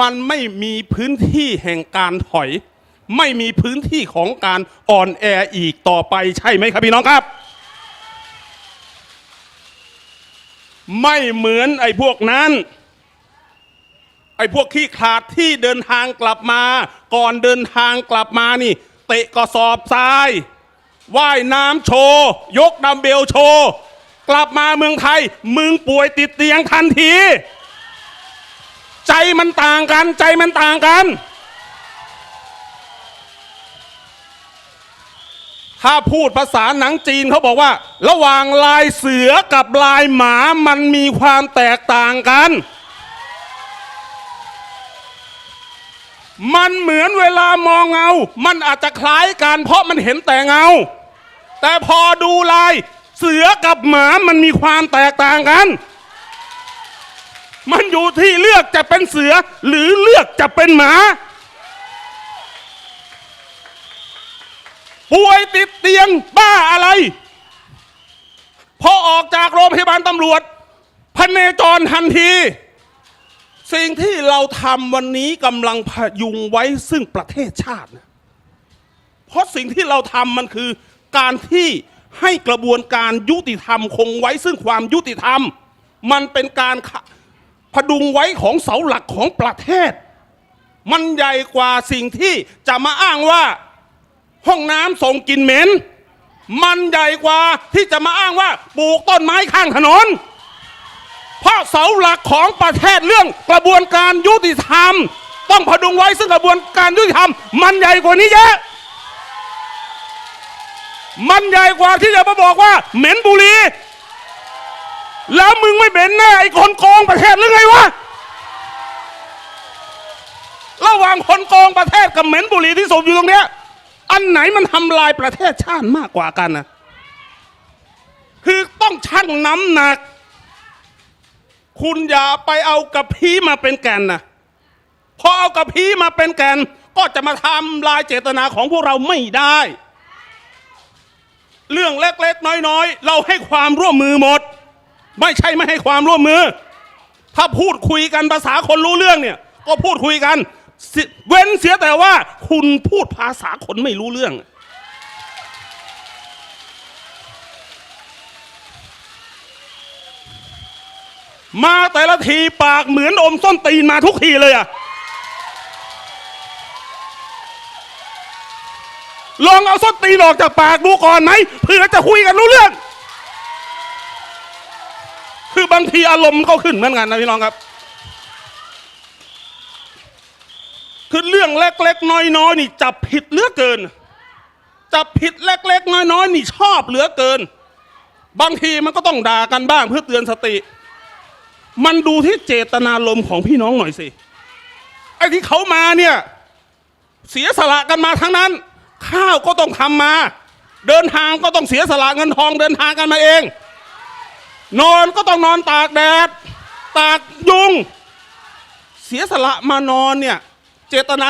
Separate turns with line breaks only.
มันไม่มีพื้นที่แห่งการถอย ไม่มีพื้นที่ของการอ่อนแออีกต่อไปใช่ไหมครับพี่น้องครับ ไม่เหมือนไอ้พวกนั้นไอ้พวกขี้ขลาดที่เดินทางกลับมา ก่อนเดินทางกลับมานี่ เตะกระสอบทรายว่ายน้ำโชว์ยกดัมเบลโชว์กลับมาเมืองไทย มึงป่วยติดเตียงทันที ใจมันต่างกัน ใจมันต่างกัน ถ้าพูดภาษาหนังจีนเขาบอกว่า ระหว่างลายเสือกับลายหมามันมีความแตกต่างกัน มันเหมือนเวลามองเงา มันอาจจะคล้ายกัน เพราะมันเห็นแต่เงา แต่พอดูลายเสือกับหมามันมีความแตกต่างกัน มันอยู่ที่เลือกจะเป็นเสือ หรือเลือกจะเป็นหมา ป่วยติดเตียงบ้าอะไร พอออกจากโรงพยาบาลตำรวจพันเนจรทันที สิ่งที่เราทำวันนี้กำลังพยุงไว้ซึ่งประเทศชาตินะเพราะสิ่งที่เราทำมันคือการที่ให้กระบวนการยุติธรรมคงไว้ซึ่งความยุติธรรม มันเป็นการ พดุงไว้ของเสาหลักของประเทศ มันใหญ่กว่าสิ่งที่จะมาอ้างว่า ห้องน้ำส่งกลิ่นเหม็น มันใหญ่กว่าที่จะมาอ้างว่าปลูกต้นไม้ข้างถนน เพราะเสาหลักของประเทศเรื่องกระบวนการยุติธรรม ต้องพดุงไว้ซึ่งกระบวนการยุติธรรม มันใหญ่กว่านี้เยอะมันใหญ่กว่าที่จะมาบอกว่า เหม็นบุหรี่ แล้วมึงไม่เหม็นแน่ไอ้คนโกงประเทศหรือไงวะ ระหว่างคนโกงประเทศกับเหม็นบุหรี่ที่สูบอยู่ตรงเนี้ย อันไหนมันทำลายประเทศชาติมากกว่ากันนะคือต้องชั่งน้ำหนัก คุณอย่าไปเอากระพี้มาเป็นแกนนะพอเอากระพี้มาเป็นแกน ก็จะมาทำลายเจตนาของพวกเราไม่ได้ เรื่องเล็กๆ น้อยๆ เราให้ความร่วมมือหมด ไม่ใช่ไม่ให้ความร่วมมือ ถ้าพูดคุยกันภาษาคนรู้เรื่องเนี่ย ก็พูดคุยกัน เว้นเสียแต่ว่า คุณพูดภาษาคนไม่รู้เรื่อง มาแต่ละทีปากเหมือนอมส้นตีนมาทุกทีเลยอะลองเอาส้นตีนออกจากปากดูก่อนไหมเพื่อจะคุยกันรู้เรื่อง บางทีอารมณ์ก็ขึ้นเหมือนกันนะพี่น้องครับ คือเรื่องเล็กๆน้อยๆนี่จับผิดเหลือเกิน จับผิดเล็กๆน้อยๆนี่ชอบเหลือเกิน บางทีมันก็ต้องด่ากันบ้างเพื่อเตือนสติ มันดูที่เจตนารมณ์ของพี่น้องหน่อยสิไอ้ที่เขามาเนี่ยเสียสละกันมาทั้งนั้น ข้าวก็ต้องทำมา เดินทางก็ต้องเสียสละเงินทองเดินทางกันมาเอง นอนก็ต้องนอนตากแดด ตากยุง เสียสละมานอนเนี่ย เจตนา